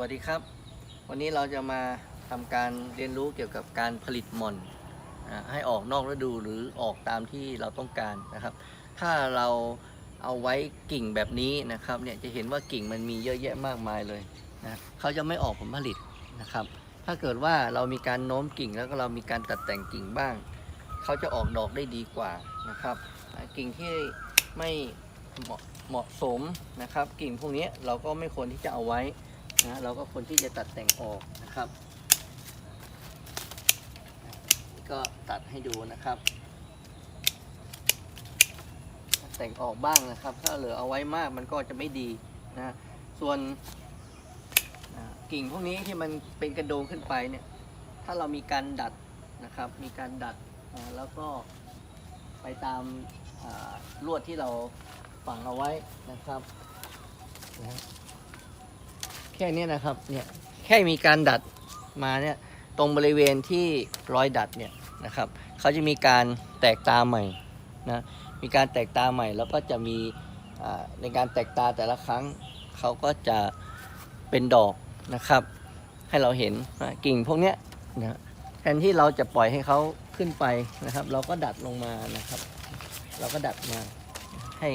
วัสดีครับ วันนี้เราจะมาทำการเรียนรู้เกี่ยวกับการผลิตหม่อนให้ออกนอกฤดูหรือออกตามที่เราต้องการนะครับ ถ้าเราเอาไว้กิ่งแบบนี้นะครับเนี่ยจะเห็นว่ากิ่งมันมีเยอะแยะมากมายเลยนะเขาจะไม่ออกผลผลิตนะครับ ถ้าเกิดว่าเรามีการโน้มกิ่งแล้วก็เรามีการตัดแต่งกิ่งบ้าง เขาจะออกดอกได้ดีกว่านะครับกิ่งที่ไม่เหมาะเหมาะสมนะครับ กิ่งพวกนี้เราก็ไม่ควรที่จะเอาไว้ นะเราก็ควรที่จะตัดแต่งออกนะครับ ก็ตัดให้ดูนะครับ แต่งออกบ้างนะครับ ถ้าเหลือเอาไว้มากมันก็จะไม่ดีนะส่วนกิ่งพวกนี้ที่มันเป็นกระโดงขึ้นไปเนี่ย ถ้าเรามีการดัดนะครับ มีการดัดแล้วก็ไปตามลวดที่เราฝังเอาไว้นะครับนะ แค่นี้นะครับเนี่ยแค่มีการดัดมาเนี่ยตรงบริเวณที่รอยดัดเนี่ยนะครับเขาจะมีการแตกตาใหม่นะมีการแตกตาใหม่แล้วก็จะมีในการแตกตาแต่ละครั้งเขาก็จะเป็นดอกนะครับ ให้เราเห็นนะกิ่งพวกเนี้ยนะแทนที่เราจะปล่อยให้เขาขึ้นไปนะครับ เราก็ดัดลงมานะครับ เราก็ดัดมาให้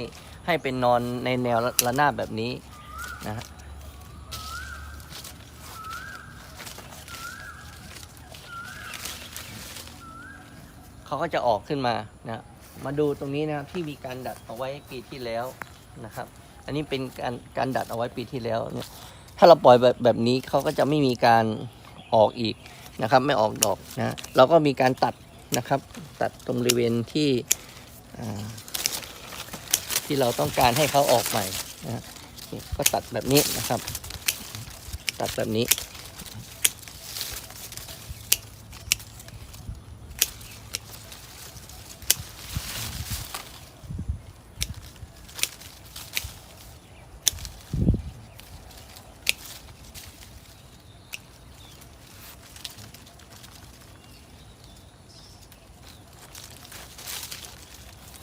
ให้เป็นนอนในแนวระนาบแบบนี้นะ เขาก็จะออกขึ้นมานะมาดูตรงนี้นะครับที่มีการดัดเอาไว้ปีที่แล้วนะครับ อันนี้เป็นการการดัดเอาไว้ปีที่แล้วเนี่ยถ้าเราปล่อยแบบแบบนี้เขาก็จะไม่มีการออกอีกนะครับ ไม่ออกดอกนะเราก็มีการตัดนะครับ ตัดตรงบริเวณที่ที่เราต้องการให้เขาออกใหม่นะก็ตัดแบบนี้นะครับ ตัดแบบนี้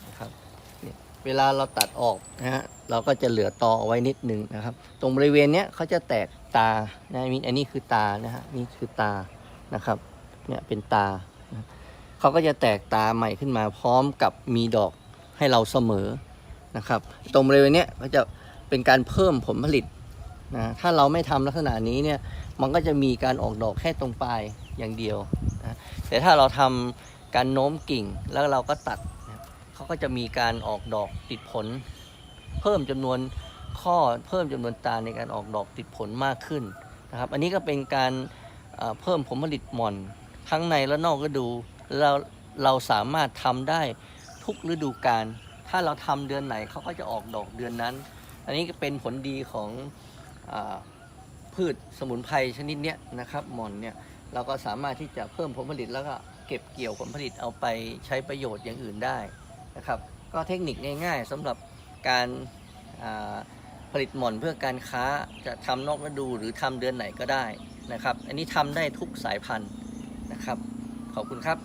นะครับ เวลาเราตัดออกนะฮะเราก็จะเหลือตอเอาไว้นิดนึงนะครับ ตรงบริเวณเนี้ยเขาจะแตกตานะมีอันนี้คือตานะฮะนี่คือตานะครับเนี่ยเป็นตาเขาก็จะแตกตาใหม่ขึ้นมาพร้อมกับมีดอกให้เราเสมอนะครับ ตรงบริเวณเนี้ยก็จะเป็นการเพิ่มผลผลิตนะถ้าเราไม่ทำลักษณะนี้เนี่ยมันก็จะมีการออกดอกแค่ตรงปลายอย่างเดียวนะแต่ถ้าเราทำการโน้มกิ่งแล้วเราก็ตัด เขาก็จะมีการออกดอกติดผล เพิ่มจำนวนข้อเพิ่มจำนวนตาในการออกดอกติดผลมากขึ้นนะครับ อันนี้ก็เป็นการเพิ่มผลผลิตหม่อน ทั้งในและนอกฤดูเราเราสามารถทำได้ทุกฤดูกาลถ้าเราทำเดือนไหนเขาก็จะออกดอกเดือนนั้น อันนี้ก็เป็นผลดีของอพืชสมุนไพรชนิดเนี้ยนะครับหม่อนเนี่ยเราก็สามารถที่จะเพิ่มผลผลิตแล้วก็เก็บเกี่ยวผลผลิตเอาไปใช้ประโยชน์อย่างอื่นได้ นะครับก็เทคนิคง่ายๆสำหรับการผลิตหม่อนเพื่อการค้าจะทำนอกฤดูหรือทำเดือนไหนก็ได้นะครับ อันนี้ทำได้ทุกสายพันธุ์นะครับ ขอบคุณครับ